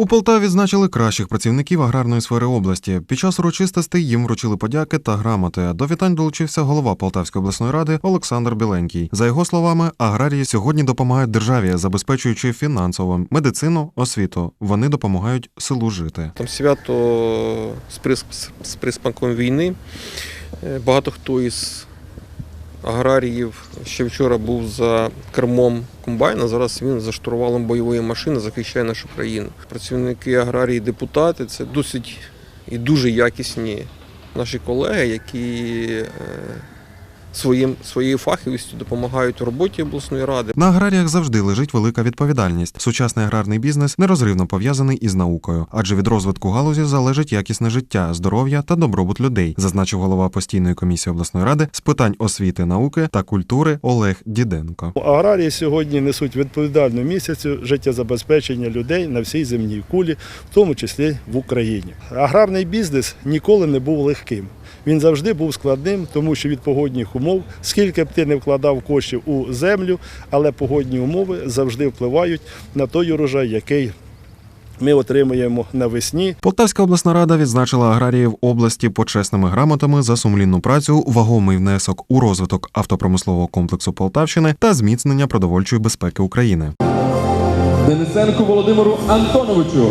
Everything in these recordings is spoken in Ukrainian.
У Полтаві відзначили кращих працівників аграрної сфери області. Під час урочистостей їм вручили подяки та грамоти. До вітань долучився голова Полтавської обласної ради Олександр Біленький. За його словами, аграрії сьогодні допомагають державі, забезпечуючи фінансово медицину, освіту. Вони допомагають селу жити. Там свято з прис- приспанком війни. Е, Багато хто із аграріїв ще вчора був за кермом комбайна, зараз він за штурвалом бойової машини захищає нашу країну. Працівники аграрії, депутати це досить і дуже якісні наші колеги, які е, своїм, своєю фаховістю допомагають у роботі обласної ради. На аграріях завжди лежить велика відповідальність. Сучасний аграрний бізнес нерозривно пов'язаний із наукою, адже від розвитку галузі залежить якісне життя, здоров'я та добробут людей, зазначив голова постійної комісії обласної ради з питань освіти, науки та культури Олег Діденко. Аграрії сьогодні несуть відповідальну місяцю життєзабезпечення людей на всій земній кулі, в тому числі в Україні. Аграрний бізнес ніколи не був легким. Він завжди був складним, тому що від погодних умов, скільки б ти не вкладав коштів у землю, але погодні умови завжди впливають на той урожай, який ми отримуємо навесні. Полтавська обласна рада відзначила аграріїв області почесними грамотами за сумлінну працю, вагомий внесок у розвиток автопромислового комплексу Полтавщини та зміцнення продовольчої безпеки України. Денисенку Володимиру Антоновичу.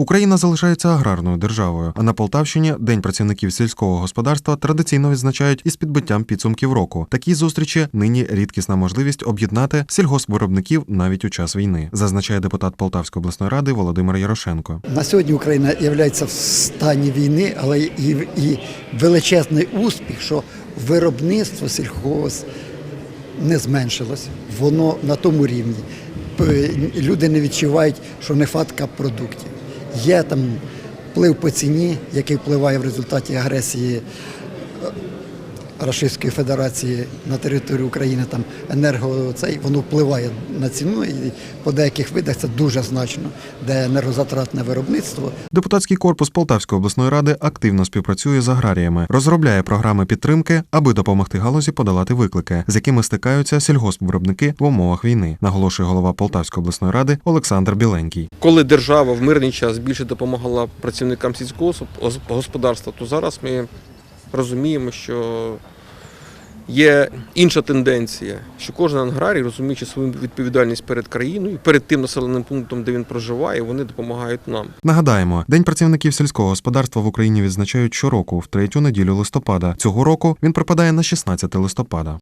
Україна залишається аграрною державою. А на Полтавщині День працівників сільського господарства традиційно відзначають із підбиттям підсумків року. Такі зустрічі нині рідкісна можливість об'єднати сільгоспвиробників навіть у час війни, зазначає депутат Полтавської обласної ради Володимир Ярошенко. На сьогодні Україна є в стані війни, але і, і величезний успіх, що виробництво сільхоз не зменшилось. Воно на тому рівні. Люди не відчувають, що нехватка продуктів. Є там вплив по ціні, який впливає в результаті агресії Російської Федерації на територію України, там енерго цей воно впливає на ціну, і по деяких видах це дуже значно, де енергозатратне виробництво, Депутатський корпус Полтавської обласної ради активно співпрацює з аграріями, розробляє програми підтримки, аби допомогти галузі подолати виклики, з якими стикаються сільгоспвиробники в умовах війни, наголошує голова Полтавської обласної ради Олександр Біленький. Коли держава в мирний час більше допомагала працівникам сільського гос- господарства, то зараз ми розуміємо, що є інша тенденція, що кожен аграрій, розуміючи свою відповідальність перед країною, перед тим населеним пунктом, де він проживає, вони допомагають нам. Нагадаємо, День працівників сільського господарства в Україні відзначають щороку в третю неділю листопада. Цього року він припадає на 16 листопада.